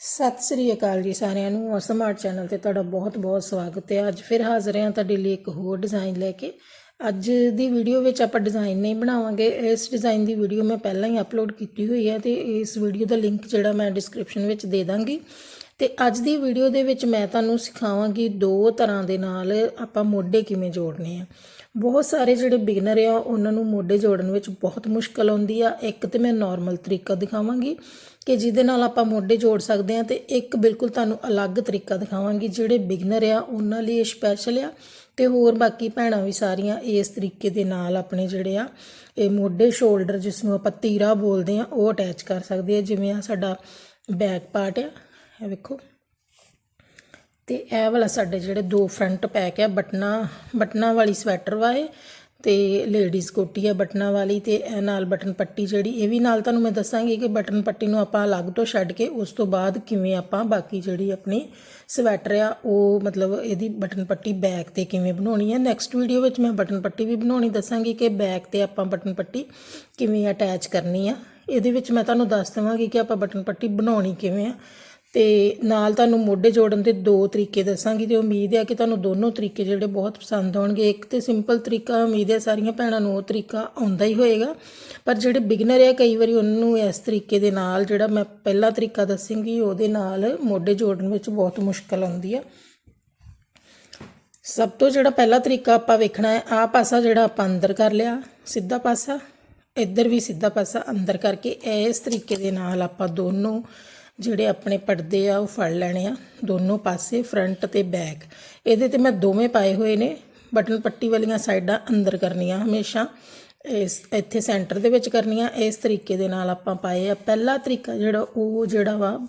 ਸਤਿ ਸ੍ਰੀ ਅਕਾਲ ਜੀ ਸਾਰਿਆਂ ਨੂੰ। ਸਮਾਰਟ ਚੈਨਲ ਤੇ ਤੁਹਾਡਾ ਬਹੁਤ-ਬਹੁਤ ਸਵਾਗਤ ਹੈ। ਅੱਜ ਫਿਰ ਹਾਜ਼ਰ ਹਾਂ ਤੁਹਾਡੇ ਲਈ ਇੱਕ ਹੋਰ ਡਿਜ਼ਾਈਨ ਲੈ ਕੇ। ਅੱਜ ਦੀ ਵੀਡੀਓ ਵਿੱਚ ਆਪਾਂ ਡਿਜ਼ਾਈਨ ਨਹੀਂ ਬਣਾਵਾਂਗੇ। ਇਸ ਡਿਜ਼ਾਈਨ ਦੀ ਵੀਡੀਓ ਮੈਂ ਪਹਿਲਾਂ ਹੀ ਅਪਲੋਡ ਕੀਤੀ ਹੋਈ ਹੈ ਤੇ ਇਸ ਵੀਡੀਓ ਦਾ ਲਿੰਕ ਜਿਹੜਾ ਮੈਂ ਡਿਸਕ੍ਰਿਪਸ਼ਨ ਵਿੱਚ ਦੇ ਦਾਂਗੀ। ਤੇ ਅੱਜ ਦੀ ਵੀਡੀਓ ਦੇ ਵਿੱਚ ਮੈਂ ਤੁਹਾਨੂੰ ਸਿਖਾਵਾਂਗੀ ਦੋ ਤਰ੍ਹਾਂ ਦੇ ਨਾਲ ਆਪਾਂ ਮੋਢੇ ਕਿਵੇਂ ਜੋੜਨੇ ਆ। ਬਹੁਤ ਸਾਰੇ ਜਿਹੜੇ ਬਿਗਨਰ ਆ, ਉਹਨਾਂ ਨੂੰ ਮੋਢੇ ਜੋੜਨ ਵਿੱਚ ਬਹੁਤ ਮੁਸ਼ਕਲ ਆਉਂਦੀ ਆ। ਇੱਕ ਤੇ ਮੈਂ ਨਾਰਮਲ ਤਰੀਕਾ ਦਿਖਾਵਾਂਗੀ ਕਿ ਜਿਹਦੇ ਨਾਲ ਆਪਾਂ ਮੋਢੇ ਜੋੜ ਸਕਦੇ ਆ ਤੇ ਇੱਕ ਬਿਲਕੁਲ ਤੁਹਾਨੂੰ ਅਲੱਗ ਤਰੀਕਾ ਦਿਖਾਵਾਂਗੀ, ਜਿਹੜੇ ਬਿਗਨਰ ਆ, ਉਹਨਾਂ ਲਈ ਇਹ ਸਪੈਸ਼ਲ ਆ ਤੇ ਹੋਰ ਬਾਕੀ ਭੈਣਾਂ ਵੀ ਸਾਰੀਆਂ ਇਸ ਤਰੀਕੇ ਦੇ ਨਾਲ ਆਪਣੇ ਜਿਹੜੇ ਆ, ਇਹ ਮੋਢੇ ਸ਼ੋਲਡਰ ਜਿਸ ਨੂੰ ਆਪਾਂ ਤੀਰਾ ਬੋਲਦੇ ਆ, ਉਹ ਅਟੈਚ ਕਰ ਸਕਦੇ ਆ। ਜਿਵੇਂ ਆ ਸਾਡਾ ਬੈਕ ਪਾਰਟ ਆ, ਇਹ ਵੇਖੋ। ਤੇ ਇਹ ਵਾਲਾ ਸਾਡੇ ਜਿਹੜੇ ਦੋ ਫਰੰਟ ਪੈਕ ਆ, ਬਟਨਾ ਬਟਨਾ ਵਾਲੀ ਸਵੈਟਰ ਵਾਏ ਤੇ ਲੇਡੀਜ਼ ਕੋਟੀ ਹੈ ਬਟਨਾ ਵਾਲੀ ਤੇ ਇਹ ਨਾਲ ਬਟਨ ਪੱਟੀ ਜਿਹੜੀ, ਇਹ ਵੀ ਨਾਲ ਤੁਹਾਨੂੰ ਮੈਂ ਦੱਸਾਂਗੀ ਕਿ ਬਟਨ ਪੱਟੀ ਨੂੰ ਆਪਾਂ ਅਲੱਗ ਤੋਂ ਛੱਡ ਕੇ ਉਸ ਤੋਂ ਬਾਅਦ ਕਿਵੇਂ ਆਪਾਂ ਬਾਕੀ ਜਿਹੜੀ ਆਪਣੀ ਸਵੈਟਰ ਆ, ਉਹ ਮਤਲਬ ਇਹਦੀ ਬਟਨ ਪੱਟੀ ਬੈਕ ਤੇ ਕਿਵੇਂ ਬਣਾਉਣੀ ਹੈ ਨੈਕਸਟ ਵੀਡੀਓ ਵਿੱਚ ਮੈਂ ਬਟਨ ਪੱਟੀ ਵੀ ਬਣਾਉਣੀ ਦੱਸਾਂਗੀ ਕਿ ਬੈਕ ਤੇ ਆਪਾਂ ਬਟਨ ਪੱਟੀ ਕਿਵੇਂ ਅਟੈਚ ਕਰਨੀ ਆ। ਇਹਦੇ ਵਿੱਚ ਮੈਂ ਤੁਹਾਨੂੰ ਦੱਸ ਦੇਵਾਂਗੀ ਕਿ ਆਪਾਂ ਬਟਨ ਪੱਟੀ ਬਣਾਉਣੀ ਕਿਵੇਂ ਆ। ਤੇ ਨਾਲ ਤੁਹਾਨੂੰ ਮੋਢੇ ਜੋੜਨ ਦੇ ਦੋ ਤਰੀਕੇ ਦੱਸਾਂਗੀ ਤੇ ਉਮੀਦ ਹੈ ਕਿ ਤੁਹਾਨੂੰ ਦੋਨੋਂ ਤਰੀਕੇ ਜਿਹੜੇ ਬਹੁਤ ਪਸੰਦ ਆਉਣਗੇ। ਇੱਕ ਤੇ ਸਿੰਪਲ ਤਰੀਕਾ, ਉਮੀਦ ਹੈ ਸਾਰੀਆਂ ਭੈਣਾਂ ਨੂੰ ਉਹ ਤਰੀਕਾ ਆਉਂਦਾ ਹੀ ਹੋਏਗਾ। ਪਰ ਜਿਹੜੇ ਬਿਗਨਰ ਹੈ, ਕਈ ਵਾਰੀ ਉਹਨਾਂ ਨੂੰ ਇਸ ਤਰੀਕੇ ਦੇ ਨਾਲ ਜਿਹੜਾ ਮੈਂ ਪਹਿਲਾ ਤਰੀਕਾ ਦੱਸਾਂਗੀ, ਉਹਦੇ ਨਾਲ ਮੋਢੇ ਜੋੜਨ ਵਿੱਚ ਬਹੁਤ ਮੁਸ਼ਕਲ ਆਉਂਦੀ ਹੈ ਸਭ ਤੋਂ ਜਿਹੜਾ ਪਹਿਲਾ ਤਰੀਕਾ ਆਪਾਂ ਵੇਖਣਾ ਹੈ ਆ ਪਾਸਾ ਜਿਹੜਾ ਆਪਾਂ ਅੰਦਰ ਕਰ ਲਿਆ, ਸਿੱਧਾ ਪਾਸਾ। ਇੱਧਰ ਵੀ ਸਿੱਧਾ ਪਾਸਾ ਅੰਦਰ ਕਰਕੇ ਇਸ ਤਰੀਕੇ ਦੇ ਨਾਲ ਆਪਾਂ ਦੋਨੋਂ ਜਿਹੜੇ ਆਪਣੇ ਪਰਦੇ ਆ, ਉਹ ਫੜ ਲੈਣੇ ਆ। ਦੋਨੋਂ ਪਾਸੇ ਫਰੰਟ ਤੇ ਬੈਕ ਇਹਦੇ ਤੇ ਮੈਂ ਦੋਵੇਂ ਪਾਏ ਹੋਏ ਨੇ। ਬਟਨ ਪੱਟੀ ਵਾਲੀਆਂ ਸਾਈਡਾਂ ਅੰਦਰ ਕਰਨੀਆਂ ਹਮੇਸ਼ਾ। ਇਸ, ਇੱਥੇ ਸੈਂਟਰ ਦੇ ਵਿੱਚ ਕਰਨੀਆਂ। ਇਸ ਤਰੀਕੇ ਦੇ ਨਾਲ ਆਪਾਂ ਪਾਏ ਆ। ਪਹਿਲਾ ਤਰੀਕਾ ਜਿਹੜਾ, ਉਹ ਜਿਹੜਾ ਵਾ,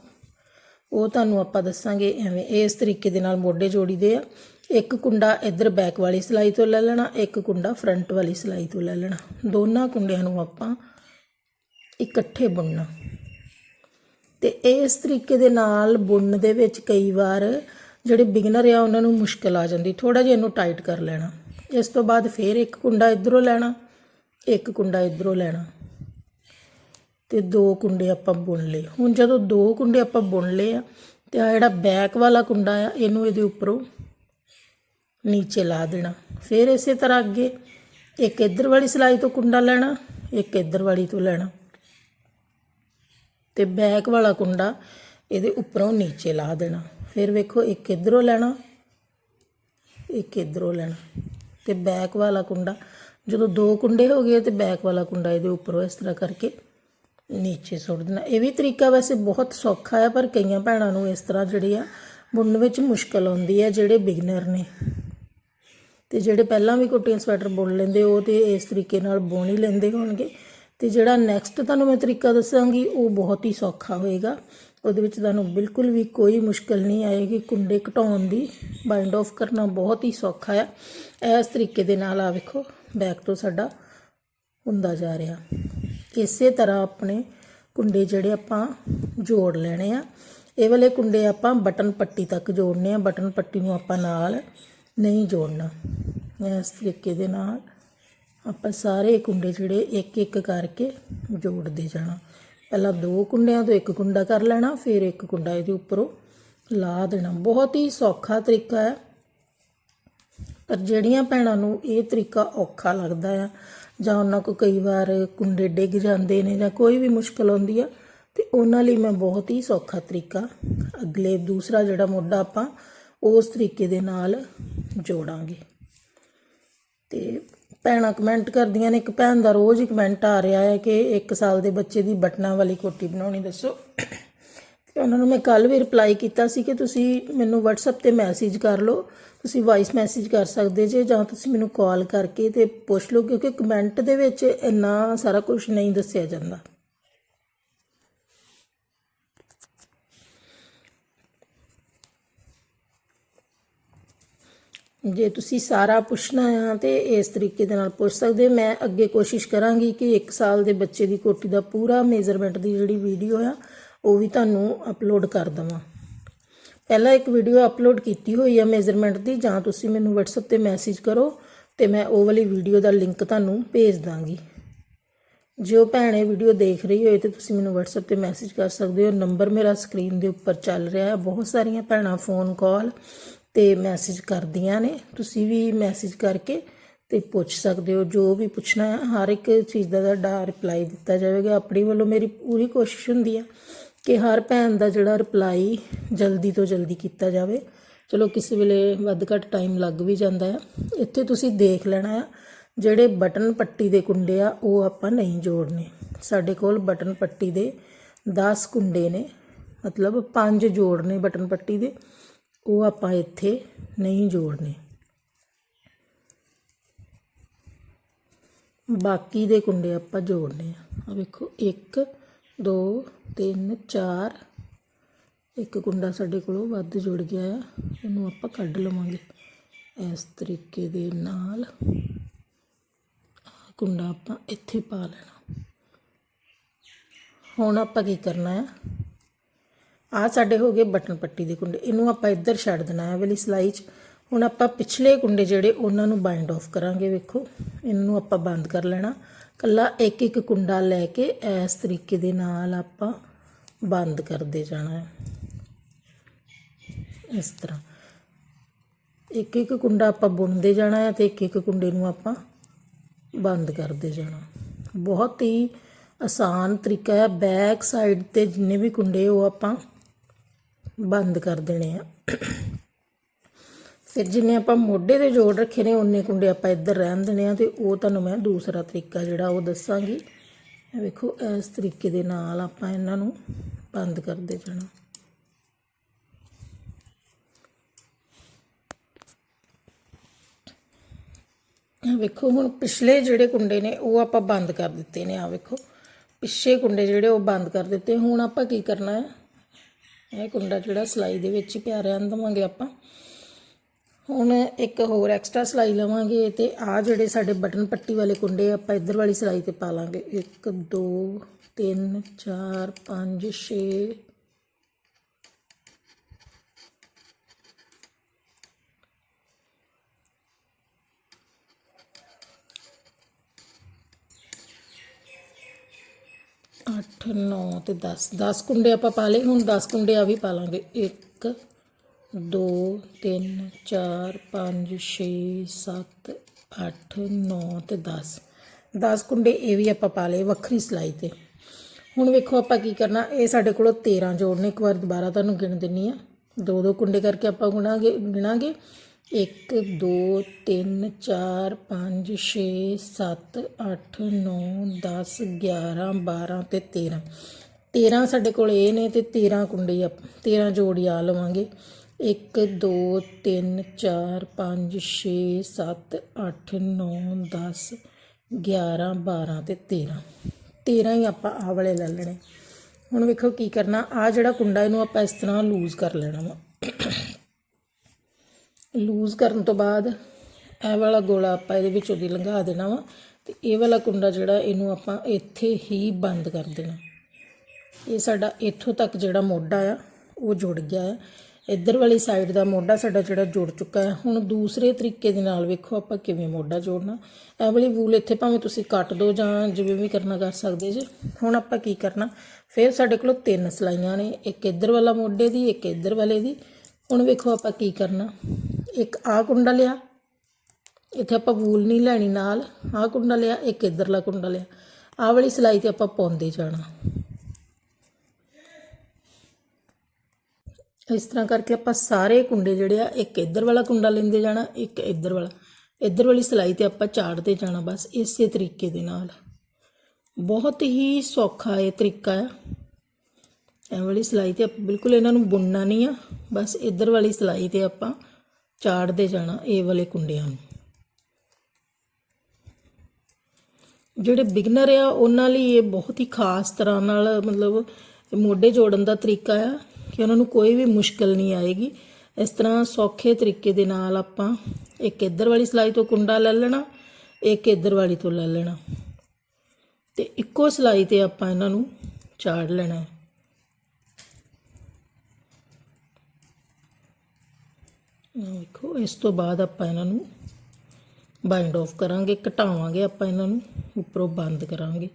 ਉਹ ਤੁਹਾਨੂੰ ਆਪਾਂ ਦੱਸਾਂਗੇ ਐਵੇਂ। ਇਸ ਤਰੀਕੇ ਦੇ ਨਾਲ ਮੋਢੇ ਜੋੜੀਦੇ ਆ। ਇੱਕ ਕੁੰਡਾ ਇੱਧਰ ਬੈਕ ਵਾਲੀ ਸਿਲਾਈ ਤੋਂ ਲੈ ਲੈਣਾ, ਇੱਕ ਕੁੰਡਾ ਫਰੰਟ ਵਾਲੀ ਸਿਲਾਈ ਤੋਂ ਲੈ ਲੈਣਾ। ਦੋਨਾਂ ਕੁੰਡਿਆਂ ਨੂੰ ਆਪਾਂ ਇਕੱਠੇ ਬੁਣਨਾ। ਤੇ ਇਸ ਤਰੀਕੇ ਦੇ ਨਾਲ ਬੁਣਨ ਦੇ ਵਿੱਚ ਕਈ ਵਾਰ ਜਿਹੜੇ ਬਿਗਨਰ ਆ, ਉਹਨਾਂ ਨੂੰ ਮੁਸ਼ਕਲ ਆ ਜਾਂਦੀ। ਥੋੜਾ ਜਿਹਾ ਇਹਨੂੰ ਟਾਈਟ ਕਰ ਲੈਣਾ। ਇਸ ਤੋਂ ਬਾਅਦ ਫੇਰ ਇੱਕ ਕੁੰਡਾ ਇਧਰੋਂ ਲੈਣਾ, ਇੱਕ ਕੁੰਡਾ ਇਧਰੋਂ ਲੈਣਾ। ਤੇ ਦੋ ਕੁੰਡੇ ਆਪਾਂ ਬੁਣ ਲਏ। ਹੁਣ ਜਦੋਂ ਦੋ ਕੁੰਡੇ ਆਪਾਂ ਬੁਣ ਲਏ ਆ, ਤੇ ਆ ਜਿਹੜਾ ਬੈਕ ਵਾਲਾ ਕੁੰਡਾ ਆ, ਇਹਨੂੰ ਇਹਦੇ ਉੱਪਰੋਂ ਨੀਚੇ ਲਾ ਦੇਣਾ। ਫਿਰ ਇਸੇ ਤਰ੍ਹਾਂ ਅੱਗੇ ਇੱਕ ਇੱਧਰ ਵਾਲੀ ਸਲਾਈ ਤੋਂ ਕੁੰਡਾ ਲੈਣਾ, ਇੱਕ ਇੱਧਰ ਵਾਲੀ ਤੋਂ ਲੈਣਾ। ਤੇ ਬੈਕ ਵਾਲਾ ਕੁੰਡਾ ਇਹਦੇ ਉੱਪਰੋਂ ਨੀਚੇ ਲਾ ਦੇਣਾ। ਫਿਰ ਵੇਖੋ, ਇੱਕ ਇਧਰੋਂ ਲੈਣਾ, ਇੱਕ ਇਧਰੋਂ ਲੈਣਾ। ਤੇ ਬੈਕ ਵਾਲਾ ਕੁੰਡਾ, ਜਦੋਂ ਦੋ ਕੁੰਡੇ ਹੋ ਗਏ ਤੇ ਬੈਕ ਵਾਲਾ ਕੁੰਡਾ ਇਹਦੇ ਉੱਪਰੋਂ ਇਸ ਤਰ੍ਹਾਂ ਕਰਕੇ ਨੀਚੇ ਸੁੱਟ ਦੇਣਾ। ਇਹ ਵੀ ਤਰੀਕਾ ਵੈਸੇ ਬਹੁਤ ਸੌਖਾ ਹੈ ਪਰ ਕਈਆਂ ਭੈਣਾਂ ਨੂੰ ਇਸ ਤਰ੍ਹਾਂ ਜਿਹੜੀ ਆ, ਬੁਣਨ ਵਿੱਚ ਮੁਸ਼ਕਲ ਆਉਂਦੀ ਹੈ ਜਿਹੜੇ ਬਿਗਨਰ ਨੇ। ਤੇ ਜਿਹੜੇ ਪਹਿਲਾਂ ਵੀ ਕੋਟੀਆਂ ਸਵੈਟਰ ਬੁਣ ਲੈਂਦੇ, ਉਹ ਤੇ ਇਸ ਤਰੀਕੇ ਨਾਲ ਬੁਣ ਹੀ ਲੈਂਦੇ ਹੋਣਗੇ। ਤੇ ਜਿਹੜਾ ਨੈਕਸਟ ਤੁਹਾਨੂੰ ਮੈਂ ਤਰੀਕਾ ਦੱਸਾਂਗੀ, ਉਹ ਬਹੁਤ ਹੀ ਸੌਖਾ ਹੋਏਗਾ। ਉਹਦੇ ਵਿੱਚ ਤੁਹਾਨੂੰ ਬਿਲਕੁਲ ਵੀ ਕੋਈ ਮੁਸ਼ਕਲ ਨਹੀਂ ਆਏਗੀ। ਕੁੰਡੇ ਘਟਾਉਣ ਦੀ ਬਾਈਂਡ ਆਫ ਕਰਨਾ ਬਹੁਤ ਹੀ ਸੌਖਾ ਆ। ਇਸ ਤਰੀਕੇ ਦੇ ਨਾਲ ਆ ਵੇਖੋ ਬੈਕ ਤੋਂ ਸਾਡਾ ਹੁੰਦਾ ਜਾ ਰਿਹਾ। ਇਸੇ ਤਰ੍ਹਾਂ ਆਪਣੇ ਕੁੰਡੇ ਜਿਹੜੇ ਆਪਾਂ ਜੋੜ ਲੈਣੇ ਆ। ਇਹ ਵਾਲੇ ਕੁੰਡੇ ਆਪਾਂ ਬਟਨ ਪੱਟੀ ਤੱਕ ਜੋੜਨੇ ਆ। ਬਟਨ ਪੱਟੀ ਨੂੰ ਆਪਾਂ ਨਾਲ ਨਹੀਂ ਜੋੜਨਾ। ਇਸ ਤਰੀਕੇ ਦੇ ਨਾਲ ਆਪਾਂ ਸਾਰੇ ਕੁੰਡੇ ਜਿਹੜੇ ਇੱਕ ਇੱਕ ਕਰਕੇ ਜੋੜਦੇ ਜਾਣਾ। ਪਹਿਲਾਂ ਦੋ ਕੁੰਡਿਆਂ ਤੋਂ ਇੱਕ ਕੁੰਡਾ ਕਰ ਲੈਣਾ, ਫਿਰ ਇੱਕ ਕੁੰਡਾ ਇਹਦੇ ਉੱਪਰੋਂ ਲਾ ਦੇਣਾ। ਬਹੁਤ ਹੀ ਸੌਖਾ ਤਰੀਕਾ ਹੈ। ਪਰ ਜਿਹੜੀਆਂ ਭੈਣਾਂ ਨੂੰ ਇਹ ਤਰੀਕਾ ਔਖਾ ਲੱਗਦਾ ਆ, ਜਾਂ ਉਹਨਾਂ ਕੋ ਕਈ ਵਾਰ ਕੁੰਡੇ ਡਿੱਗ ਜਾਂਦੇ ਨੇ ਜਾਂ ਕੋਈ ਵੀ ਮੁਸ਼ਕਲ ਆਉਂਦੀ ਆ, ਤੇ ਉਹਨਾਂ ਲਈ ਮੈਂ ਬਹੁਤ ਹੀ ਸੌਖਾ ਤਰੀਕਾ ਅਗਲੇ ਦੂਸਰਾ ਜਿਹੜਾ ਮੋਢਾ ਆਪਾਂ ਉਸ ਤਰੀਕੇ ਦੇ ਨਾਲ ਜੋੜਾਂਗੇ। ਤੇ ਭੈਣਾਂ ਕਮੈਂਟ ਕਰਦੀਆਂ ਨੇ, ਇੱਕ ਭੈਣ ਦਾ ਰੋਜ਼ ਹੀ ਕਮੈਂਟ ਆ ਰਿਹਾ ਹੈ ਕਿ 1 ਸਾਲ ਦੇ ਬੱਚੇ ਦੀ ਬਟਨਾਂ ਵਾਲੀ ਕੋਟੀ ਬਣਾਉਣੀ, ਦੱਸੋ। ਤੇ ਉਹਨਾਂ ਨੂੰ ਮੈਂ ਕੱਲ ਵੀ ਰਿਪਲਾਈ ਕੀਤਾ ਸੀ ਕਿ ਤੁਸੀਂ ਮੈਨੂੰ WhatsApp ਤੇ ਮੈਸੇਜ ਕਰ ਲਓ, ਤੁਸੀਂ ਵਾਇਸ ਮੈਸੇਜ ਕਰ ਸਕਦੇ ਜੇ, ਜਾਂ ਤੁਸੀਂ ਮੈਨੂੰ ਕਾਲ ਕਰਕੇ ਤੇ ਪੁੱਛ ਲਓ, ਕਿਉਂਕਿ ਕਮੈਂਟ ਦੇ ਵਿੱਚ ਇੰਨਾ ਸਾਰਾ ਕੁਝ ਨਹੀਂ ਦੱਸਿਆ ਜਾਂਦਾ। ਜੇ ਤੁਸੀਂ ਸਾਰਾ ਪੁੱਛਣਾ ਆ ਤੇ ਇਸ ਤਰੀਕੇ ਦੇ ਨਾਲ ਪੁੱਛ ਸਕਦੇ। ਹੋ। ਮੈਂ ਅੱਗੇ ਕੋਸ਼ਿਸ਼ ਕਰਾਂਗੀ ਕਿ 1 ਸਾਲ ਦੇ ਬੱਚੇ ਦੀ ਕੋਟੀ ਦਾ ਪੂਰਾ ਮੇਜ਼ਰਮੈਂਟ ਦੀ ਜਿਹੜੀ ਵੀਡੀਓ ਆ, ਉਹ ਵੀ ਤੁਹਾਨੂੰ ਅਪਲੋਡ ਕਰ ਦਵਾਂ। ਪਹਿਲਾਂ ਇੱਕ ਵੀਡੀਓ ਅਪਲੋਡ ਕੀਤੀ ਹੋਈ ਆ ਮੇਜ਼ਰਮੈਂਟ ਦੀ, ਜਾਂ ਤੁਸੀਂ ਮੈਨੂੰ WhatsApp ਤੇ ਮੈਸੇਜ ਕਰੋ ਤੇ ਮੈਂ ਉਹ ਵਾਲੀ ਵੀਡੀਓ ਦਾ ਲਿੰਕ ਤੁਹਾਨੂੰ ਭੇਜ ਦਾਂਗੀ। ਜੋ ਭੈਣ ਇਹ ਵੀਡੀਓ ਦੇਖ ਰਹੀ ਹੋਏ ਤੇ ਤੁਸੀਂ ਮੈਨੂੰ WhatsApp ਤੇ ਮੈਸੇਜ ਕਰ ਸਕਦੇ ਹੋ। ਨੰਬਰ ਮੇਰਾ ਸਕਰੀਨ ਦੇ ਉੱਪਰ ਚੱਲ ਰਿਹਾ ਹੈ। ਬਹੁਤ ਸਾਰੀਆਂ ਭੈਣਾਂ ਫੋਨ ਕਾਲ ਤੇ ਮੈਸੇਜ ਕਰਦੀਆਂ ਨੇ। ਤੁਸੀਂ ਵੀ ਮੈਸੇਜ ਕਰਕੇ ਤੇ ਪੁੱਛ ਸਕਦੇ ਹੋ, ਜੋ ਵੀ ਪੁੱਛਣਾ ਹੈ, ਹਰ ਇੱਕ ਚੀਜ਼ ਦਾ ਤੁਹਾਡਾ ਰਿਪਲਾਈ ਦਿੱਤਾ ਜਾਵੇਗਾ। ਆਪਣੀ ਵੱਲੋਂ ਮੇਰੀ ਪੂਰੀ ਕੋਸ਼ਿਸ਼ ਹੁੰਦੀ ਹੈ ਕਿ ਹਰ ਭੈਣ ਦਾ ਜਿਹੜਾ ਰਿਪਲਾਈ ਜਲਦੀ ਤੋਂ ਜਲਦੀ ਕੀਤਾ ਜਾਵੇ। ਚਲੋ, ਕਿਸੇ ਵੇਲੇ ਵੱਧ ਘੱਟ ਟਾਈਮ ਲੱਗ ਵੀ ਜਾਂਦਾ ਹੈ ਇੱਥੇ ਤੁਸੀਂ ਦੇਖ ਲੈਣਾ ਆ, ਜਿਹੜੇ ਬਟਨ ਪੱਟੀ ਦੇ ਕੁੰਡੇ ਆ, ਉਹ ਆਪਾਂ ਨਹੀਂ ਜੋੜਨੇ। ਸਾਡੇ ਕੋਲ ਬਟਨ ਪੱਟੀ ਦੇ 10 ਕੁੰਡੇ ਨੇ। ਮਤਲਬ 5 ਜੋੜਨੇ ਬਟਨ ਪੱਟੀ ਦੇ। ਉਹ ਆਪਾਂ ਇੱਥੇ ਨਹੀਂ ਜੋੜਨੇ। ਬਾਕੀ ਦੇ ਕੁੰਡੇ ਆਪਾਂ ਜੋੜਨੇ ਆ। ਆ ਵੇਖੋ 1 2 3 4 ਇੱਕ ਕੁੰਡਾ ਸਾਡੇ ਕੋਲੋਂ ਵੱਧ ਜੁੜ ਗਿਆ ਆ। ਇਹਨੂੰ ਆਪਾਂ ਕੱਢ ਲਵਾਂਗੇ। ਇਸ ਤਰੀਕੇ ਦੇ ਨਾਲ ਕੁੰਡਾ ਆਪਾਂ ਇੱਥੇ ਪਾ ਲੈਣਾ। ਹੁਣ ਆਪਾਂ ਕੀ ਕਰਨਾ ਹੈ ਆ ਸਾਡੇ ਹੋ ਗਏ ਬਟਨ ਪੱਟੀ ਦੇ ਕੁੰਡੇ। ਇਹਨੂੰ ਆਪਾਂ ਇੱਧਰ ਛੱਡ ਦੇਣਾ ਹੈ ਵਾਲੀ ਸਲਾਈ 'ਚ। ਹੁਣ ਆਪਾਂ ਪਿਛਲੇ ਕੁੰਡੇ ਜਿਹੜੇ ਉਹਨਾਂ ਨੂੰ ਬਾਈਂਡ ਆਫ ਕਰਾਂਗੇ, ਵੇਖੋ। ਇਹਨੂੰ ਆਪਾਂ ਬੰਦ ਕਰ ਲੈਣਾ। ਕੱਲਾ ਇੱਕ ਇੱਕ ਕੁੰਡਾ ਲੈ ਕੇ ਇਸ ਤਰੀਕੇ ਦੇ ਨਾਲ ਆਪਾਂ ਬੰਦ ਕਰਦੇ ਜਾਣਾ ਹੈ। ਇਸ ਤਰ੍ਹਾਂ। ਇੱਕ ਇੱਕ ਕੁੰਡਾ ਆਪਾਂ ਬੁਣਦੇ ਜਾਣਾ ਹੈ ਤੇ ਇੱਕ ਇੱਕ ਕੁੰਡੇ ਨੂੰ ਆਪਾਂ ਬੰਦ ਕਰਦੇ ਜਾਣਾ। ਬਹੁਤ ਹੀ ਆਸਾਨ ਤਰੀਕਾ ਹੈ। ਬੈਕ ਸਾਈਡ ਤੇ ਜਿੰਨੇ ਵੀ ਕੁੰਡੇ ਉਹ ਆਪਾਂ ਬੰਦ ਕਰ ਦੇਣੇ ਆ। ਫਿਰ ਜਿੰਨੇ ਆਪਾਂ ਮੋਢੇ ਦੇ ਜੋੜ ਰੱਖੇ ਨੇ, ਉਨੇ ਕੁੰਡੇ ਆਪਾਂ ਇੱਧਰ ਰਹਿਣ ਦੇਣੇ ਆ ਤੇ ਉਹ ਤੁਹਾਨੂੰ ਮੈਂ ਦੂਸਰਾ ਤਰੀਕਾ ਜਿਹੜਾ ਉਹ ਦੱਸਾਂਗੀ। ਵੇਖੋ, ਇਸ ਤਰੀਕੇ ਦੇ ਨਾਲ ਆਪਾਂ ਇਹਨਾਂ ਨੂੰ ਬੰਦ ਕਰਦੇ ਜਾਣਾ। ਆ ਵੇਖੋ, ਹੁਣ ਪਿਛਲੇ ਜਿਹੜੇ ਕੁੰਡੇ ਨੇ, ਉਹ ਆਪਾਂ ਬੰਦ ਕਰ ਦਿੱਤੇ ਨੇ। ਆ ਵੇਖੋ, ਪਿੱਛੇ ਕੁੰਡੇ ਜਿਹੜੇ ਉਹ ਬੰਦ ਕਰ ਦਿੱਤੇ। ਹੁਣ ਆਪਾਂ ਕੀ ਕਰਨਾ ਹੈ? ਇਹ ਕੁੰਡਾ ਜਿਹੜਾ ਸਲਾਈ ਦੇ ਵਿੱਚ ਹੀ ਪਿਆ ਰਹਿਣ ਦੇਵਾਂਗੇ ਆਪਾਂ। ਹੁਣ ਇੱਕ ਹੋਰ ਐਕਸਟਰਾ ਸਲਾਈ ਲਵਾਂਗੇ ਤੇ ਆ ਜਿਹੜੇ ਸਾਡੇ ਬਟਨ ਪੱਟੀ ਵਾਲੇ ਕੁੰਡੇ ਆਪਾਂ ਇੱਧਰ ਵਾਲੀ ਸਲਾਈ ਤੇ ਪਾ ਲਾਂਗੇ। 1 2 3 4 5 6 ਅੱਠ, ਨੌ ਤੇ 10 10 ਕੁੰਡੇ ਆਪਾਂ ਪਾ ਲਏ। ਹੁਣ 10 ਕੁੰਡੇ ਆ ਵੀ ਪਾ ਲਾਂਗੇ। 1 2 3 4 5 6 7 8 9 ਤੇ 10 10 ਕੁੰਡੇ ਇਹ ਵੀ ਆਪਾਂ ਪਾ ਲਏ ਵੱਖਰੀ ਸਲਾਈ ਤੇ। ਹੁਣ ਵੇਖੋ ਆਪਾਂ ਕੀ ਕਰਨਾ। ਇਹ ਸਾਡੇ ਕੋਲੋਂ 13 ਜੋੜਨੇ। ਇੱਕ ਵਾਰ ਦੁਬਾਰਾ ਤੁਹਾਨੂੰ ਗਿਣ ਦਿੰਨੀ ਆ। ਦੋ ਦੋ ਕੁੰਡੇ ਕਰਕੇ ਆਪਾਂ ਗੁਣਾਂਗੇ ਗਿਣਾਂਗੇ। 1 2 3 4 5 6 7 8 9 10 11 12 ਅਤੇ 13 13 ਸਾਡੇ ਕੋਲ ਇਹ ਨੇ ਅਤੇ ਤੇਰਾਂ ਕੁੰਡੇ ਆ। 13 ਜੋੜੀ ਆ ਲਵਾਂਗੇ। 1 2 3 4 5 6 7 8 9 10 11 12 ਅਤੇ 13 13 ਹੀ ਆਪਾਂ ਆਹ ਵਾਲੇ ਲੈ ਲੈਣੇ। ਹੁਣ ਵੇਖੋ ਕੀ ਕਰਨਾ। ਆ ਜਿਹੜਾ ਕੁੰਡਾ ਇਹਨੂੰ ਆਪਾਂ ਇਸ ਤਰ੍ਹਾਂ ਲੂਜ਼ ਕਰ ਲੈਣਾ ਵਾ। ਲੂਜ਼ ਕਰਨ ਤੋਂ ਬਾਅਦ ਇਹ ਵਾਲਾ ਗੋਲਾ ਆਪਾਂ ਇਹਦੇ ਵਿੱਚੋਂ ਦੀ ਲੰਘਾ ਦੇਣਾ ਵਾ ਤੇ ਇਹ ਵਾਲਾ ਕੁੰਡਾ ਜਿਹੜਾ ਇਹਨੂੰ ਆਪਾਂ ਇੱਥੇ ਹੀ ਬੰਦ ਕਰ ਦੇਣਾ। ਇਹ ਸਾਡਾ ਇੱਥੋਂ ਤੱਕ ਜਿਹੜਾ ਮੋਢਾ ਆ, ਉਹ ਜੁੜ ਗਿਆ ਹੈ ਇੱਧਰ ਵਾਲੀ ਸਾਈਡ ਦਾ ਮੋਢਾ ਸਾਡਾ ਜਿਹੜਾ ਜੁੜ ਚੁੱਕਾ ਹੈ ਹੁਣ ਦੂਸਰੇ ਤਰੀਕੇ ਦੇ ਨਾਲ ਵੇਖੋ ਆਪਾਂ ਕਿਵੇਂ ਮੋਢਾ ਜੋੜਨਾ। ਇਹ ਵਾਲੀ ਵੂਲ ਇੱਥੇ ਭਾਵੇਂ ਤੁਸੀਂ ਕੱਟ ਦਿਓ ਜਾਂ ਜਿਵੇਂ ਵੀ ਕਰਨਾ ਕਰ ਸਕਦੇ ਜੇ। ਹੁਣ ਆਪਾਂ ਕੀ ਕਰਨਾ, ਫਿਰ ਸਾਡੇ ਕੋਲ ਤਿੰਨ ਸਲਾਈਆਂ ਨੇ, ਇੱਕ ਇੱਧਰ ਵਾਲਾ ਮੋਢੇ ਦੀ, ਇੱਕ ਇੱਧਰ ਵਾਲੇ ਦੀ। ਹੁਣ ਵੇਖੋ ਆਪਾਂ ਕੀ ਕਰਨਾ। ਇੱਕ ਆ ਕੁੰਡਾ ਲਿਆ। ਇੱਥੇ ਆਪਾਂ ਵੂਲ ਨਹੀਂ ਲੈਣੀ ਨਾਲ। ਆਹ ਕੁੰਡਾ ਲਿਆ, ਇੱਕ ਇੱਧਰਲਾ ਕੁੰਡਾ ਲਿਆ। ਆਹ ਵਾਲੀ ਸਿਲਾਈ ਤੇ ਆਪਾਂ ਪਾਉਂਦੇ ਜਾਣਾ। ਇਸ ਤਰ੍ਹਾਂ ਕਰਕੇ ਆਪਾਂ ਸਾਰੇ ਕੁੰਡੇ ਜਿਹੜੇ ਆ, ਇੱਕ ਇੱਧਰ ਵਾਲਾ ਕੁੰਡਾ ਲੈਂਦੇ ਜਾਣਾ, ਇੱਕ ਇੱਧਰ ਵਾਲਾ। ਇੱਧਰ ਵਾਲੀ ਸਿਲਾਈ ਤੇ ਆਪਾਂ ਚਾੜਦੇ ਜਾਣਾ ਬਸ ਇਸੇ ਤਰੀਕੇ ਦੇ ਨਾਲ। ਬਹੁਤ ਹੀ ਸੌਖਾ ਇਹ ਤਰੀਕਾ ਆ। ਇਹ ਵਾਲੀ ਸਲਾਈ ਤੇ ਆਪਾਂ ਬਿਲਕੁਲ ਇਹਨਾਂ ਨੂੰ ਬੁਣਨਾ ਨਹੀਂ ਆ। ਬਸ ਇੱਧਰ ਵਾਲੀ ਸਲਾਈ ਤੇ ਆਪਾਂ ਚਾੜਦੇ ਜਾਣਾ ਇਹ ਵਾਲੇ ਕੁੰਡਿਆਂ ਨੂੰ। ਜਿਹੜੇ ਬਿਗਨਰ ਆ, ਉਹਨਾਂ ਲਈ ਇਹ ਬਹੁਤ ਹੀ ਖਾਸ ਤਰ੍ਹਾਂ ਨਾਲ ਮਤਲਬ ਮੋਢੇ ਜੋੜਨ ਦਾ ਤਰੀਕਾ ਆ ਕਿ ਉਹਨਾਂ ਨੂੰ ਕੋਈ ਵੀ ਮੁਸ਼ਕਲ ਨਹੀਂ ਆਏਗੀ। ਇਸ ਤਰ੍ਹਾਂ ਸੌਖੇ ਤਰੀਕੇ ਦੇ ਨਾਲ ਆਪਾਂ ਇੱਕ ਇੱਧਰ ਵਾਲੀ ਸਲਾਈ ਤੋਂ ਕੁੰਡਾ ਲੈ ਲੈਣਾ, ਇੱਕ ਇੱਧਰ ਵਾਲੀ ਤੋਂ ਲੈ ਲੈਣਾ। ਤੇ ਇੱਕੋ ਸਲਾਈ ਤੇ ਆਪਾਂ ਇਹਨਾਂ ਨੂੰ ਚਾੜ ਲੈਣਾ ਹੈ ਆਹ ਵੇਖੋ ਇਸ ਤੋਂ ਬਾਅਦ ਆਪਾਂ ਇਹਨਾਂ ਨੂੰ ਬਾਈਂਡ ਆਫ ਕਰਾਂਗੇ, ਘਟਾਵਾਂਗੇ ਆਪਾਂ ਇਹਨਾਂ ਨੂੰ, ਉੱਪਰੋਂ ਬੰਦ ਕਰਾਂਗੇ।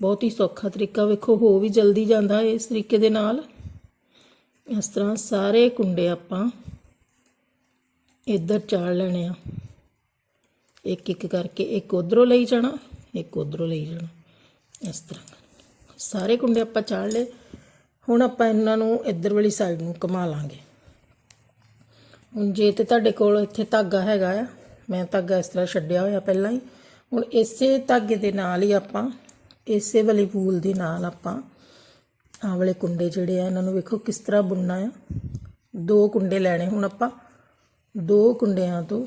ਬਹੁਤ ਹੀ ਸੌਖਾ ਤਰੀਕਾ, ਵੇਖੋ, ਹੋ ਵੀ ਜਲਦੀ ਜਾਂਦਾ ਇਸ ਤਰੀਕੇ ਦੇ ਨਾਲ। ਇਸ ਤਰ੍ਹਾਂ ਸਾਰੇ ਕੁੰਡੇ ਆਪਾਂ ਇੱਧਰ ਚਾੜ ਲੈਣੇ ਆ। ਇੱਕ ਇੱਕ ਕਰਕੇ, ਇੱਕ ਉਧਰੋਂ ਲਈ ਜਾਣਾ, ਇੱਕ ਉਧਰੋਂ ਲਈ ਜਾਣਾ। ਇਸ ਤਰ੍ਹਾਂ ਸਾਰੇ ਕੁੰਡੇ ਆਪਾਂ ਚਾੜ ਲਏ। ਹੁਣ ਆਪਾਂ ਇਹਨਾਂ ਨੂੰ ਇੱਧਰ ਵਾਲੀ ਸਾਈਡ ਨੂੰ ਘੁਮਾ ਲਾਂਗੇ। ਹੁਣ ਜੇ ਤੇ ਤੁਹਾਡੇ ਕੋਲ ਇੱਥੇ ਧਾਗਾ ਹੈਗਾ ਆ, ਮੈਂ ਧਾਗਾ ਇਸ ਤਰ੍ਹਾਂ ਛੱਡਿਆ ਹੋਇਆ ਪਹਿਲਾਂ ਹੀ। ਹੁਣ ਇਸੇ ਧਾਗੇ ਦੇ ਨਾਲ ਹੀ ਆਪਾਂ, ਇਸੇ ਵਾਲੀ ਵੂਲ ਦੇ ਨਾਲ ਆਪਾਂ ਆਹ ਵਾਲੇ ਕੁੰਡੇ ਜਿਹੜੇ ਆ, ਇਹਨਾਂ ਨੂੰ ਵੇਖੋ ਕਿਸ ਤਰ੍ਹਾਂ ਬੁਣਨਾ ਆ। ਦੋ ਕੁੰਡੇ ਲੈਣੇ ਹੁਣ ਆਪਾਂ, ਦੋ ਕੁੰਡਿਆਂ ਤੋਂ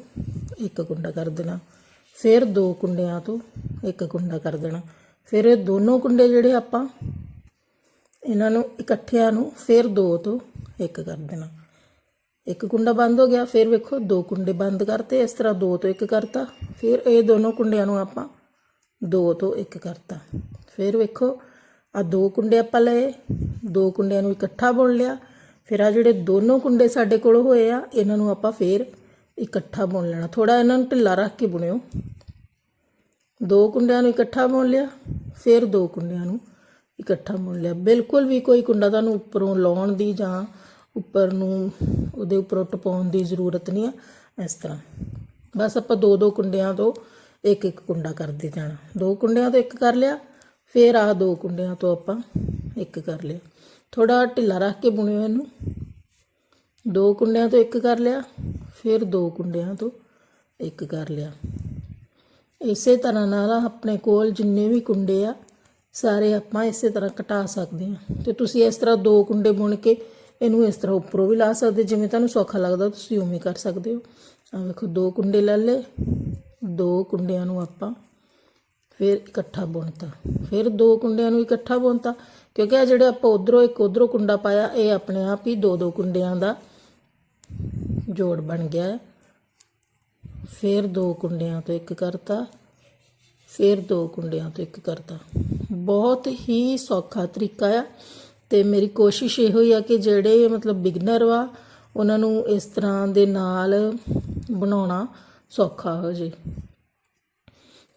ਇੱਕ ਕੁੰਡਾ ਕਰ ਦੇਣਾ, ਫਿਰ ਦੋ ਕੁੰਡਿਆਂ ਤੋਂ ਇੱਕ ਕੁੰਡਾ ਕਰ ਦੇਣਾ। ਫਿਰ ਇਹ ਦੋਨੋਂ ਕੁੰਡੇ ਜਿਹੜੇ ਆਪਾਂ, ਇਹਨਾਂ ਨੂੰ ਇਕੱਠਿਆਂ ਨੂੰ ਫਿਰ ਦੋ ਤੋਂ ਇੱਕ ਕਰ ਦੇਣਾ। ਇੱਕ ਕੁੰਡਾ ਬੰਦ ਹੋ ਗਿਆ, ਫਿਰ ਵੇਖੋ ਦੋ ਕੁੰਡੇ ਬੰਦ ਕਰਤੇ, ਇਸ ਤਰ੍ਹਾਂ ਦੋ ਤੋਂ ਇੱਕ ਕਰਤਾ, ਫਿਰ ਇਹ ਦੋਨੋਂ ਕੁੰਡਿਆਂ ਨੂੰ ਆਪਾਂ ਦੋ ਤੋਂ ਇੱਕ ਕਰਤਾ। ਫਿਰ ਵੇਖੋ ਆ ਦੋ ਕੁੰਡੇ ਆਪਾਂ ਲਏ, ਦੋ ਕੁੰਡਿਆਂ ਨੂੰ ਇਕੱਠਾ ਬੁਣ ਲਿਆ, ਫਿਰ ਆ ਜਿਹੜੇ ਦੋਨੋਂ ਕੁੰਡੇ ਸਾਡੇ ਕੋਲ ਹੋਏ ਆ, ਇਹਨਾਂ ਨੂੰ ਆਪਾਂ ਫਿਰ ਇਕੱਠਾ ਬੁਣ ਲੈਣਾ। ਥੋੜਾ ਇਹਨਾਂ ਨੂੰ ਢਿੱਲਾ ਰੱਖ ਕੇ ਬੁਣਿਓ। ਦੋ ਕੁੰਡਿਆਂ ਨੂੰ ਇਕੱਠਾ ਬੁਣ ਲਿਆ, ਫਿਰ ਦੋ ਕੁੰਡਿਆਂ ਨੂੰ ਇਕੱਠਾ ਬੁਣ ਲਿਆ। ਬਿਲਕੁਲ ਵੀ ਕੋਈ ਕੁੰਡਾ ਤੁਹਾਨੂੰ ਉੱਪਰੋਂ ਲਾਉਣ ਦੀ ਜਾਂ ਉੱਪਰ ਨੂੰ ਉਹਦੇ ਉੱਪਰੋਂ ਟਪਾਉਣ ਦੀ ਜ਼ਰੂਰਤ ਨਹੀਂ ਆ, ਇਸ ਤਰ੍ਹਾਂ। ਬਸ ਆਪਾਂ ਦੋ ਦੋ ਕੁੰਡਿਆਂ ਤੋਂ ਇੱਕ ਇੱਕ ਕੁੰਡਾ ਕਰਦੇ ਜਾਣਾ। ਦੋ ਕੁੰਡਿਆਂ ਤੋਂ ਇੱਕ ਕਰ ਲਿਆ, ਫਿਰ ਆਹ ਦੋ ਕੁੰਡਿਆਂ ਤੋਂ ਆਪਾਂ ਇੱਕ ਕਰ ਲਿਆ। ਥੋੜਾ ਢਿੱਲਾ ਰੱਖ ਕੇ ਬੁਣਿਓ ਇਹਨੂੰ। ਦੋ ਕੁੰਡਿਆਂ ਤੋਂ ਇੱਕ ਕਰ ਲਿਆ, ਫਿਰ ਦੋ ਕੁੰਡਿਆਂ ਤੋਂ ਇੱਕ ਕਰ ਲਿਆ। ਇਸੇ ਤਰ੍ਹਾਂ ਨਾਲ ਆਪਣੇ ਕੋਲ ਜਿੰਨੇ ਵੀ ਕੁੰਡੇ ਆ, ਸਾਰੇ ਆਪਾਂ ਇਸੇ ਤਰ੍ਹਾਂ ਘਟਾ ਸਕਦੇ ਹਾਂ। ਤੇ ਤੁਸੀਂ ਇਸ ਤਰ੍ਹਾਂ ਦੋ ਕੁੰਡੇ ਬੁਣ ਕੇ ਇਹਨੂੰ ਇਸ ਤਰ੍ਹਾਂ ਉੱਪਰੋਂ ਵੀ ਲਾ ਸਕਦੇ, ਜਿਵੇਂ ਤੁਹਾਨੂੰ ਸੌਖਾ ਲੱਗਦਾ ਤੁਸੀਂ ਉਵੇਂ ਕਰ ਸਕਦੇ ਹੋ। ਆ ਵੇਖੋ, ਦੋ ਕੁੰਡੇ ਲੈ ਲਏ, ਦੋ ਕੁੰਡਿਆਂ ਨੂੰ ਆਪਾਂ ਫਿਰ ਇਕੱਠਾ ਬੁਣਤਾ। ਫਿਰ ਦੋ ਕੁੰਡਿਆਂ ਨੂੰ ਇਕੱਠਾ ਬੁਣਤਾ, ਕਿਉਂਕਿ ਆ ਜਿਹੜੇ ਆਪਾਂ ਉਧਰੋਂ ਇੱਕ ਉਧਰੋਂ ਕੁੰਡਾ ਪਾਇਆ, ਇਹ ਆਪਣੇ ਆਪ ਹੀ ਦੋ ਦੋ ਕੁੰਡਿਆਂ ਦਾ ਜੋੜ ਬਣ ਗਿਆ। ਹੈ ਫਿਰ ਦੋ ਕੁੰਡਿਆਂ ਤੋਂ ਇੱਕ ਕਰਤਾ, ਫਿਰ ਦੋ ਕੁੰਡਿਆਂ ਤੋਂ ਇੱਕ ਕਰਤਾ। ਬਹੁਤ ਹੀ ਸੌਖਾ ਤਰੀਕਾ ਆ। ਤੇ ਮੇਰੀ ਕੋਸ਼ਿਸ਼ ਇਹੋ ਹੀ ਆ ਕਿ ਜਿਹੜੇ ਮਤਲਬ ਬਿਗਨਰ ਵਾ, ਉਹਨਾਂ ਨੂੰ ਇਸ ਤਰ੍ਹਾਂ ਦੇ ਨਾਲ ਬਣਾਉਣਾ ਸੌਖਾ ਹੋ ਜੇ।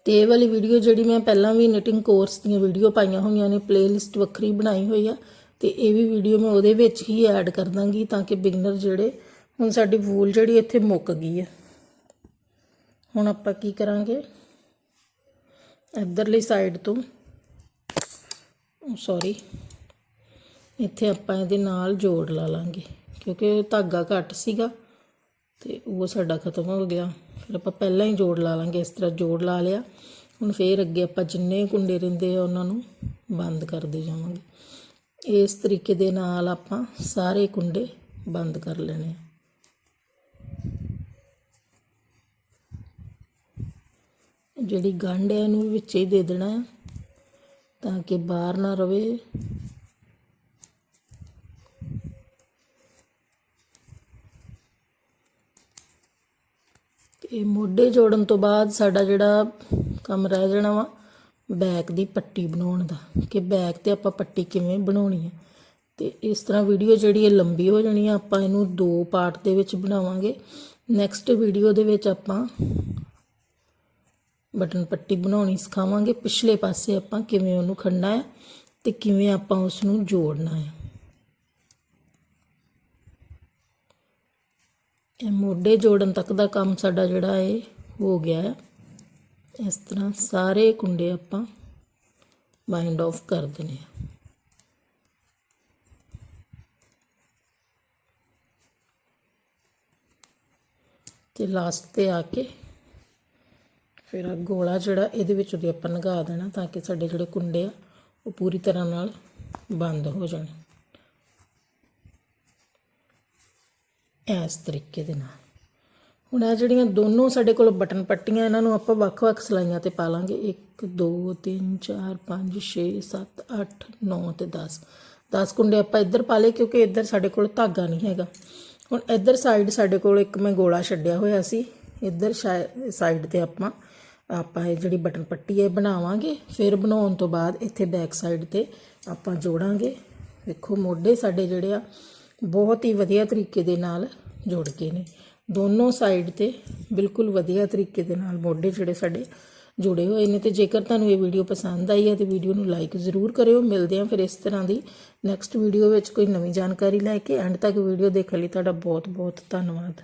ਤੇ ਇਹ ਵਾਲੀ ਵੀਡੀਓ ਜਿਹੜੀ ਮੈਂ ਪਹਿਲਾਂ ਵੀ ਨਿਟਿੰਗ ਕੋਰਸ ਦੀਆਂ ਵੀਡੀਓ ਪਾਈਆਂ ਹੋਈਆਂ ਨੇ ਪਲੇਲਿਸਟ ਵੱਖਰੀ ਬਣਾਈ ਹੋਈ ਆ, ਤੇ ਇਹ ਵੀ ਵੀਡੀਓ ਮੈਂ ਉਹਦੇ ਵਿੱਚ ਹੀ ਐਡ ਕਰ ਦਾਂਗੀ ਤਾਂ ਕਿ ਬਿਗਨਰ ਜਿਹੜੇ, ਹੁਣ ਸਾਡੀ ਵੂਲ ਜਿਹੜੀ ਇੱਥੇ ਮੁੱਕ ਗਈ ਹੈ ਹੁਣ ਆਪਾਂ ਕੀ ਕਰਾਂਗੇ? ਇੱਧਰਲੀ ਸਾਈਡ ਤੋਂ ਸੌਰੀ ਇੱਥੇ ਆਪਾਂ ਇਹਦੇ ਨਾਲ ਜੋੜ ਲਾ ਲਾਂਗੇ, ਕਿਉਂਕਿ ਧਾਗਾ ਘੱਟ ਸੀਗਾ ਤੇ ਉਹ ਸਾਡਾ ਖਤਮ ਹੋ ਗਿਆ। ਫਿਰ ਆਪਾਂ ਪਹਿਲਾਂ ਹੀ ਜੋੜ ਲਾ ਲਾਂਗੇ, ਇਸ ਤਰ੍ਹਾਂ ਜੋੜ ਲਾ ਲਿਆ। ਹੁਣ ਫੇਰ ਅੱਗੇ ਆਪਾਂ ਜਿੰਨੇ ਕੁੰਡੇ ਰਹਿੰਦੇ ਆ, ਉਹਨਾਂ ਨੂੰ ਬੰਦ ਕਰਦੇ ਜਾਵਾਂਗੇ। ਇਸ ਤਰੀਕੇ ਦੇ ਨਾਲ ਆਪਾਂ ਸਾਰੇ ਕੁੰਡੇ ਬੰਦ ਕਰ ਲੈਣੇ ਆ। ਜਿਹੜੀ ਗੰਢ ਹੈ ਇਹਨੂੰ ਵਿੱਚ ਹੀ ਦੇ ਦੇਣਾ ਹੈ ਤਾਂ ਕਿ ਬਾਹਰ ਨਾ ਰਵੇ। ਤੇ ਮੋਢੇ ਜੋੜਨ ਤੋਂ ਬਾਅਦ ਸਾਡਾ ਜਿਹੜਾ ਕੰਮ ਰਹਿ ਜਾਣਾ ਵਾ, ਬੈਕ ਦੀ ਪੱਟੀ ਬਣਾਉਣ ਦਾ। ਕਿ ਬੈਕ ਤੇ ਆਪਾਂ ਪੱਟੀ ਕਿਵੇਂ ਬਣਾਉਣੀ ਹੈ ਤੇ ਇਸ ਤਰ੍ਹਾਂ ਵੀਡੀਓ ਜਿਹੜੀ ਹੈ ਲੰਬੀ ਹੋ ਜਾਣੀ ਆ, ਆਪਾਂ ਇਹਨੂੰ ਦੋ ਪਾਰਟ ਦੇ ਵਿੱਚ ਬਣਾਵਾਂਗੇ। ਨੈਕਸਟ ਵੀਡੀਓ ਦੇ ਵਿੱਚ ਆਪਾਂ ਬਟਨ ਪੱਟੀ ਬਣਾਉਣੀ ਸਿਖਾਵਾਂਗੇ। ਪਿਛਲੇ ਪਾਸੇ ਆਪਾਂ ਕਿਵੇਂ ਉਹਨੂੰ ਖੰਡਣਾ ਹੈ ਤੇ ਕਿਵੇਂ ਆਪਾਂ ਉਸ ਨੂੰ ਜੋੜਨਾ ਹੈ ਇਹ ਮੋਢੇ ਜੋੜਨ ਤੱਕ ਦਾ ਕੰਮ ਸਾਡਾ ਜਿਹੜਾ ਹੈ ਹੋ ਗਿਆ ਹੈ ਇਸ ਤਰ੍ਹਾਂ ਸਾਰੇ ਕੁੰਡੇ ਆਪਾਂ ਬਾਈਂਡ ਆਫ ਕਰ ਦਿੰਦੇ ਆ। ਤੇ ਲਾਸਟ ਤੇ ਆ ਕੇ ਫਿਰ ਆ ਗੋਲਾ ਜਿਹੜਾ ਇਹਦੇ ਵਿੱਚ ਉਹਦੇ ਆਪਾਂ ਲਗਾ ਦੇਣਾ ਤਾਂ ਕਿ ਸਾਡੇ ਜਿਹੜੇ ਕੁੰਡੇ ਆ, ਉਹ ਪੂਰੀ ਤਰ੍ਹਾਂ ਨਾਲ ਬੰਦ ਹੋ ਜਾਣ। ਇਸ ਤਰੀਕੇ ਦੇ ਨਾਲ। ਹੁਣ ਇਹ ਜਿਹੜੀਆਂ ਦੋਨੋਂ ਸਾਡੇ ਕੋਲ ਬਟਨ ਪੱਟੀਆਂ, ਇਹਨਾਂ ਨੂੰ ਆਪਾਂ ਵੱਖ-ਵੱਖ ਸਲਾਈਆਂ ਤੇ ਪਾ ਲਾਂਗੇ। 1 2 3 4 5 6 7 8 9 ਤੇ 10 10 ਕੁੰਡੇ ਆਪਾਂ ਇੱਧਰ ਪਾ ਲਏ ਕਿਉਂਕਿ ਇੱਧਰ ਸਾਡੇ ਕੋਲ ਧਾਗਾ ਨਹੀਂ ਹੈਗਾ। ਹੁਣ ਇੱਧਰ ਸਾਈਡ ਸਾਡੇ ਕੋਲ ਇੱਕ ਮੈਂ ਗੋਲਾ ਛੱਡਿਆ ਹੋਇਆ ਸੀ। ਇੱਧਰ ਸਾਈਡ ਤੇ ਆਪਾਂ ਆਪਾਂ ਇਹ ਜਿਹੜੀ ਬਟਨ ਪੱਟੀ ਹੈ ਬਣਾਵਾਂਗੇ। ਫਿਰ ਬਣਾਉਣ ਤੋਂ ਬਾਅਦ ਇੱਥੇ ਬੈਕ ਸਾਈਡ ਤੇ ਆਪਾਂ ਜੋੜਾਂਗੇ। ਵੇਖੋ ਮੋਢੇ ਸਾਡੇ ਜਿਹੜੇ ਆ ਬਹੁਤ ਹੀ ਵਧੀਆ ਤਰੀਕੇ ਦੇ ਨਾਲ ਜੁੜ ਗਏ ਨੇ। ਦੋਨੋਂ ਸਾਈਡ ਤੇ ਬਿਲਕੁਲ ਵਧੀਆ ਤਰੀਕੇ ਦੇ ਨਾਲ ਮੋਢੇ ਜਿਹੜੇ ਸਾਡੇ ਜੁੜੇ ਹੋਏ ਨੇ ਤੇ ਜੇਕਰ ਤੁਹਾਨੂੰ ਇਹ ਵੀਡੀਓ ਪਸੰਦ ਆਈ ਹੈ ਤੇ ਵੀਡੀਓ ਨੂੰ ਲਾਈਕ ਜ਼ਰੂਰ ਕਰਿਓ। ਮਿਲਦੇ ਹਾਂ ਫਿਰ ਇਸ ਤਰ੍ਹਾਂ ਦੀ ਨੈਕਸਟ ਵੀਡੀਓ ਵਿੱਚ ਕੋਈ ਨਵੀਂ ਜਾਣਕਾਰੀ ਲੈ ਕੇ। ਐਂਡ ਤੱਕ ਵੀਡੀਓ ਦੇਖਣ ਲਈ ਤੁਹਾਡਾ ਬਹੁਤ ਬਹੁਤ ਧੰਨਵਾਦ।